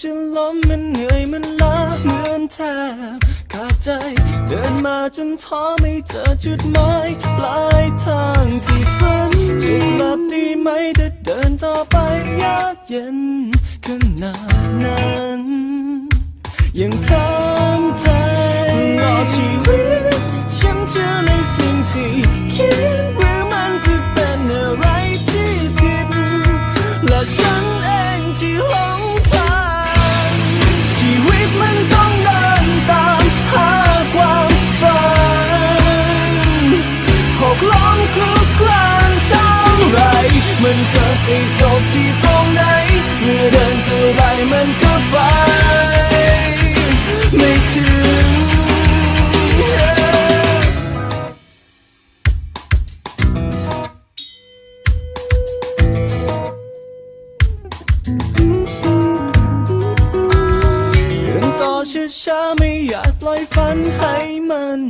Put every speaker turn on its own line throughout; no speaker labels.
จะล้มมันเหนื่อยมันล้าเหมือนแทบขาดใจ เดินมาจนท้อไม่เจอจุดหมายปลายทางที่ฝันจะกลับดีไหมถ้าเดินต่อไปยากเย็นขนาดนั้นยังทำใจตลอชีวิตฉันเชื่อในสิ่งที่คิด มันจะไปจบที่ตรงไหน เมื่อเดินเท่าไรมันก็ไป ช้าไม่อยากปล่อยฝันให้มัน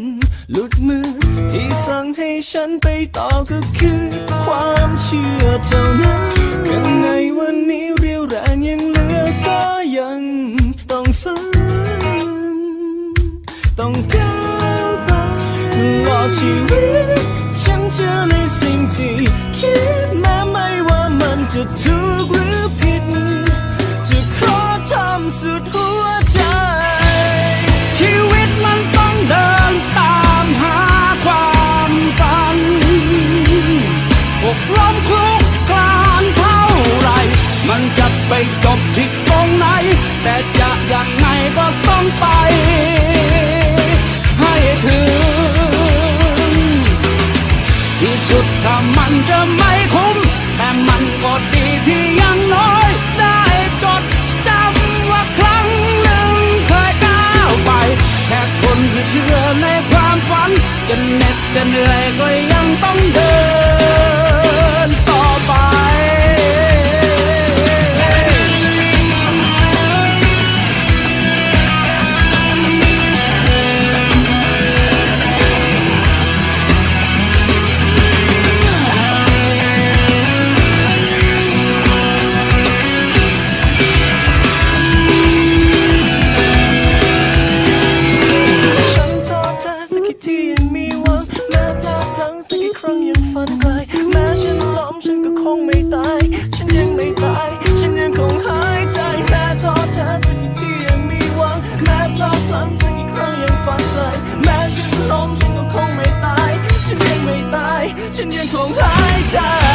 หลุดมือ ที่สั่งให้ฉันไปต่อก็คือ ความเชื่อเท่านั้นข้างในวันนี้เรียวแรงยังเหลือก็ยังต้องฝันต้องก้าวไปตลอดชีวิตฉันเชื่อในสิ่งที่ ที่สุด 趁天空还展